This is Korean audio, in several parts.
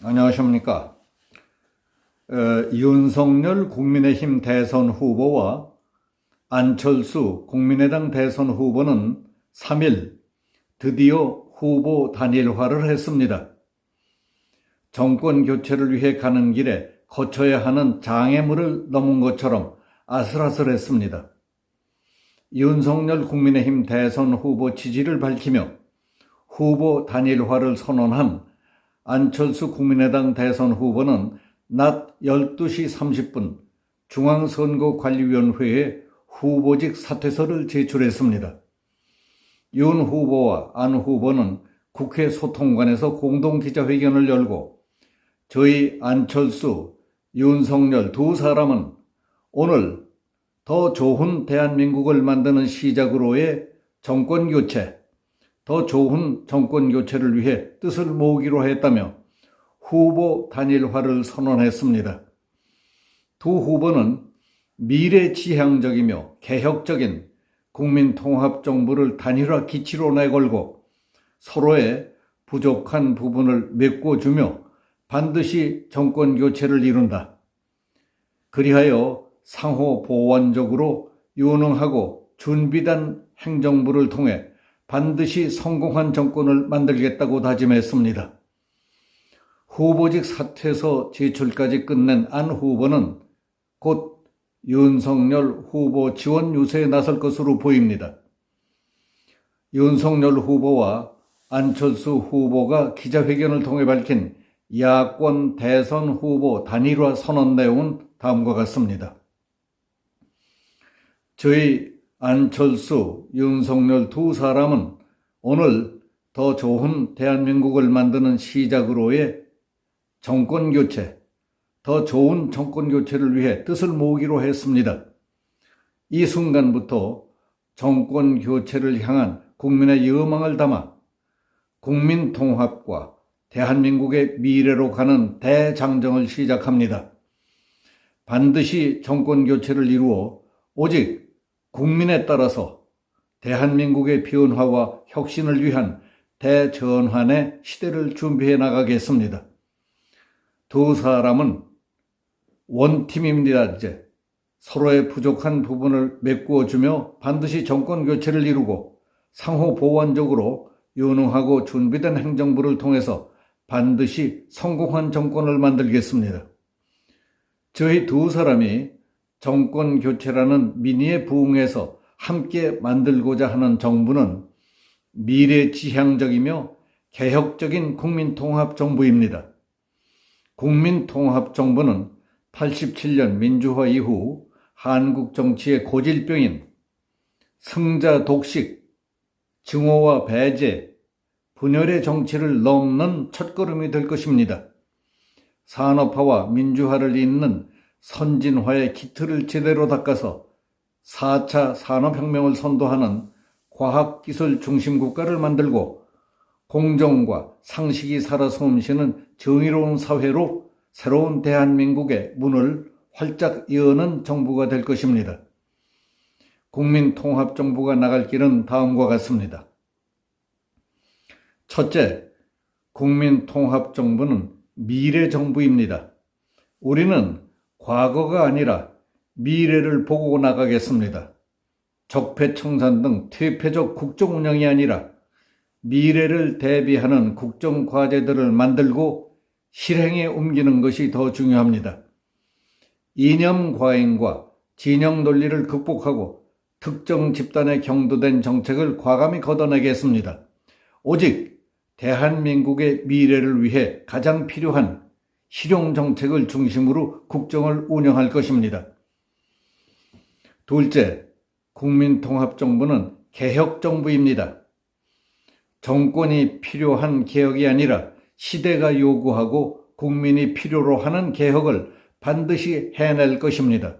안녕하십니까. 어, 윤석열 국민의힘 대선 후보와 안철수 국민의당 대선 후보는 3일 드디어 후보 단일화를 했습니다. 정권 교체를 위해 가는 길에 거쳐야 하는 장애물을 넘은 것처럼 아슬아슬했습니다. 윤석열 국민의힘 대선 후보 지지를 밝히며 후보 단일화를 선언한 안철수 국민의당 대선 후보는 낮 12시 30분 중앙선거관리위원회에 후보직 사퇴서를 제출했습니다. 윤 후보와 안 후보는 국회 소통관에서 공동 기자회견을 열고 저희 안철수, 윤석열 두 사람은 오늘 더 좋은 대한민국을 만드는 시작으로의 정권 교체, 더 좋은 정권 교체를 위해 뜻을 모으기로 했다며 후보 단일화를 선언했습니다. 두 후보는 미래 지향적이며 개혁적인 국민 통합 정부를 단일화 기치로 내걸고 서로의 부족한 부분을 메꿔주며 반드시 정권 교체를 이룬다. 그리하여 상호 보완적으로 유능하고 준비된 행정부를 통해 반드시 성공한 정권을 만들겠다고 다짐했습니다. 후보직 사퇴서 제출까지 끝낸 안 후보는 곧 윤석열 후보 지원 유세에 나설 것으로 보입니다. 윤석열 후보와 안철수 후보가 기자회견을 통해 밝힌 야권 대선 후보 단일화 선언 내용은 다음과 같습니다. 저희 안철수, 윤석열 두 사람은 오늘 더 좋은 대한민국을 만드는 시작으로의 정권 교체, 더 좋은 정권 교체를 위해 뜻을 모으기로 했습니다. 이 순간부터 정권 교체를 향한 국민의 여망을 담아 국민 통합과 대한민국의 미래로 가는 대장정을 시작합니다. 반드시 정권 교체를 이루어 오직 국민에 따라서 대한민국의 변화와 혁신을 위한 대전환의 시대를 준비해 나가겠습니다. 두 사람은 원팀입니다, 이제. 서로의 부족한 부분을 메꾸어 주며 반드시 정권 교체를 이루고 상호 보완적으로 유능하고 준비된 행정부를 통해서 반드시 성공한 정권을 만들겠습니다. 저희 두 사람이 정권 교체라는 민의에 부응해서 함께 만들고자 하는 정부는 미래 지향적이며 개혁적인 국민통합정부입니다. 국민통합정부는 87년 민주화 이후 한국 정치의 고질병인 승자 독식, 증오와 배제, 분열의 정치를 넘는 첫걸음이 될 것입니다. 산업화와 민주화를 잇는 선진화의 기틀을 제대로 닦아서 4차 산업혁명을 선도하는 과학기술 중심 국가를 만들고 공정과 상식이 살아 숨쉬는 정의로운 사회로 새로운 대한민국의 문을 활짝 여는 정부가 될 것입니다. 국민통합정부가 나갈 길은 다음과 같습니다. 첫째, 국민통합정부는 미래 정부입니다. 우리는 과거가 아니라 미래를 보고 나가겠습니다. 적폐청산 등 퇴폐적 국정 운영이 아니라 미래를 대비하는 국정 과제들을 만들고 실행에 옮기는 것이 더 중요합니다. 이념 과잉과 진영 논리를 극복하고 특정 집단에 경도된 정책을 과감히 걷어내겠습니다. 오직 대한민국의 미래를 위해 가장 필요한 실용 정책을 중심으로 국정을 운영할 것입니다. 둘째, 국민통합정부는 개혁정부입니다. 정권이 필요한 개혁이 아니라 시대가 요구하고 국민이 필요로 하는 개혁을 반드시 해낼 것입니다.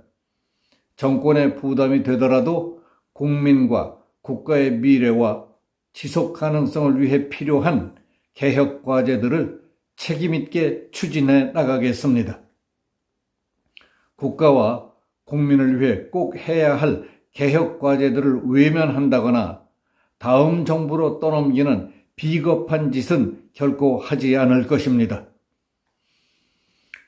정권의 부담이 되더라도 국민과 국가의 미래와 지속 가능성을 위해 필요한 개혁 과제들을 책임있게 추진해 나가겠습니다. 국가와 국민을 위해 꼭 해야 할 개혁 과제들을 외면한다거나 다음 정부로 떠넘기는 비겁한 짓은 결코 하지 않을 것입니다.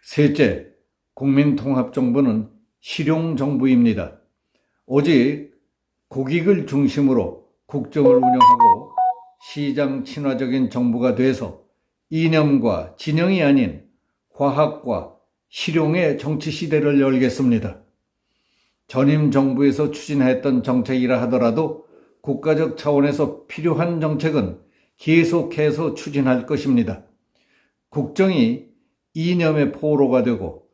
셋째, 국민통합정부는 실용정부입니다. 오직 국익을 중심으로 국정을 운영하고 시장 친화적인 정부가 돼서 이념과 진영이 아닌 과학과 실용의 정치 시대를 열겠습니다. 전임 정부에서 추진했던 정책이라 하더라도 국가적 차원에서 필요한 정책은 계속해서 추진할 것입니다. 국정이 이념의 포로가 되고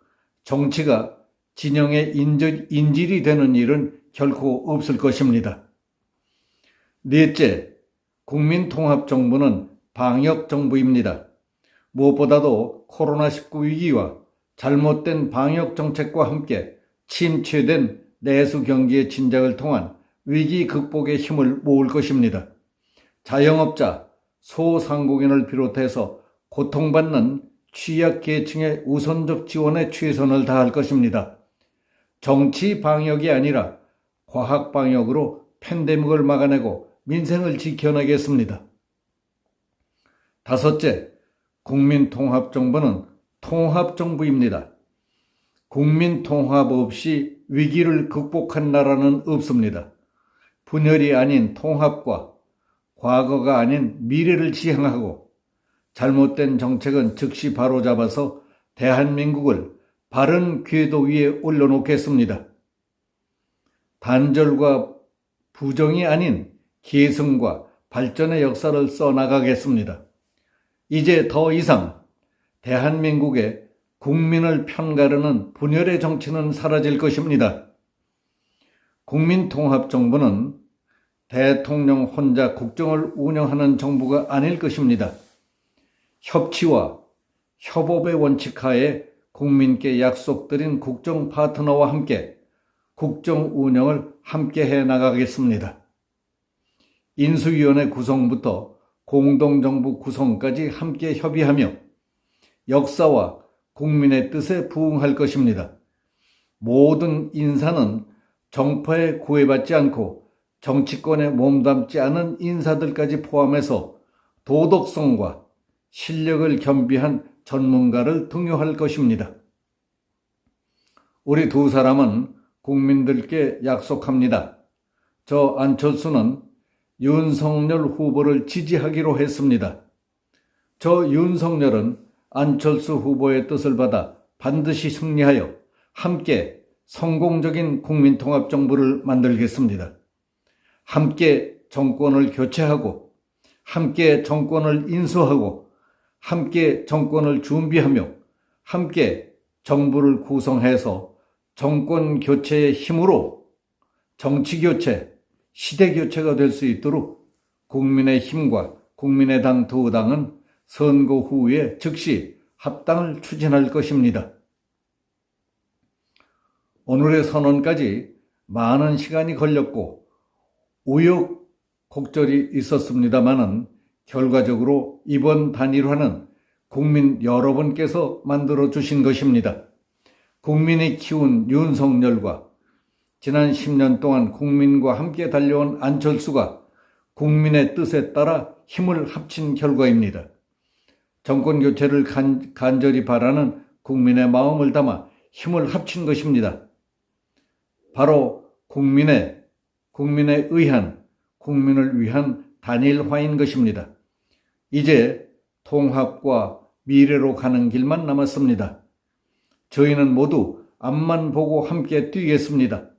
정치가 진영의 인질, 인질이 되는 일은 결코 없을 것입니다. 넷째, 국민통합정부는 방역 정부입니다. 무엇보다도 코로나19 위기와 잘못된 방역 정책과 함께 침체된 내수 경기의 진작을 통한 위기 극복의 힘을 모을 것입니다. 자영업자, 소상공인을 비롯해서 고통받는 취약계층의 우선적 지원에 최선을 다할 것입니다. 정치 방역이 아니라 과학 방역으로 팬데믹을 막아내고 민생을 지켜내겠습니다. 다섯째, 국민통합정부는 통합정부입니다. 국민통합 없이 위기를 극복한 나라는 없습니다. 분열이 아닌 통합과 과거가 아닌 미래를 지향하고 잘못된 정책은 즉시 바로잡아서 대한민국을 바른 궤도 위에 올려놓겠습니다. 단절과 부정이 아닌 계승과 발전의 역사를 써나가겠습니다. 이제 더 이상 대한민국의 국민을 편가르는 분열의 정치는 사라질 것입니다. 국민통합정부는 대통령 혼자 국정을 운영하는 정부가 아닐 것입니다. 협치와 협업의 원칙 하에 국민께 약속드린 국정 파트너와 함께 국정 운영을 함께 해 나가겠습니다. 인수위원회 구성부터 공동정부 구성까지 함께 협의하며 역사와 국민의 뜻에 부응할 것입니다. 모든 인사는 정파에 구애받지 않고 정치권에 몸담지 않은 인사들까지 포함해서 도덕성과 실력을 겸비한 전문가를 등용할 것입니다. 우리 두 사람은 국민들께 약속합니다. 저 안철수는 윤석열 후보를 지지하기로 했습니다. 저 윤석열은 안철수 후보의 뜻을 받아 반드시 승리하여 함께 성공적인 국민통합정부를 만들겠습니다. 함께 정권을 교체하고 함께 정권을 인수하고 함께 정권을 준비하며 함께 정부를 구성해서 정권 교체의 힘으로 정치 교체, 시대 교체가 될 수 있도록 국민의 힘과 국민의당 두 당은 선거 후에 즉시 합당을 추진할 것입니다. 오늘의 선언까지 많은 시간이 걸렸고 우여곡절이 있었습니다마는 결과적으로 이번 단일화는 국민 여러분께서 만들어 주신 것입니다. 국민이 키운 윤석열과 지난 10년 동안 국민과 함께 달려온 안철수가 국민의 뜻에 따라 힘을 합친 결과입니다. 정권 교체를 간, 간절히 바라는 국민의 마음을 담아 힘을 합친 것입니다. 바로 국민의, 국민에 의한, 국민을 위한 단일화인 것입니다. 이제 통합과 미래로 가는 길만 남았습니다. 저희는 모두 앞만 보고 함께 뛰겠습니다.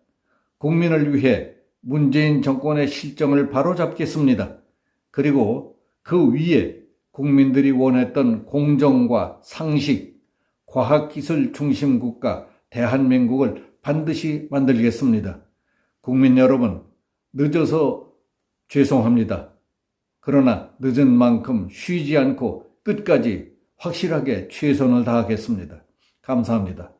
국민을 위해 문재인 정권의 실정을 바로잡겠습니다. 그리고 그 위에 국민들이 원했던 공정과 상식, 과학기술 중심 국가 대한민국을 반드시 만들겠습니다. 국민 여러분, 늦어서 죄송합니다. 그러나 늦은 만큼 쉬지 않고 끝까지 확실하게 최선을 다하겠습니다. 감사합니다.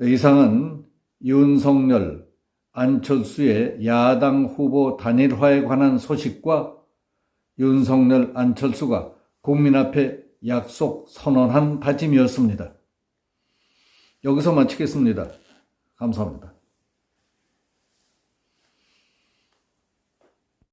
이상은 윤석열, 안철수의 야당 후보 단일화에 관한 소식과 윤석열, 안철수가 국민 앞에 약속 선언한 다짐이었습니다. 여기서 마치겠습니다. 감사합니다.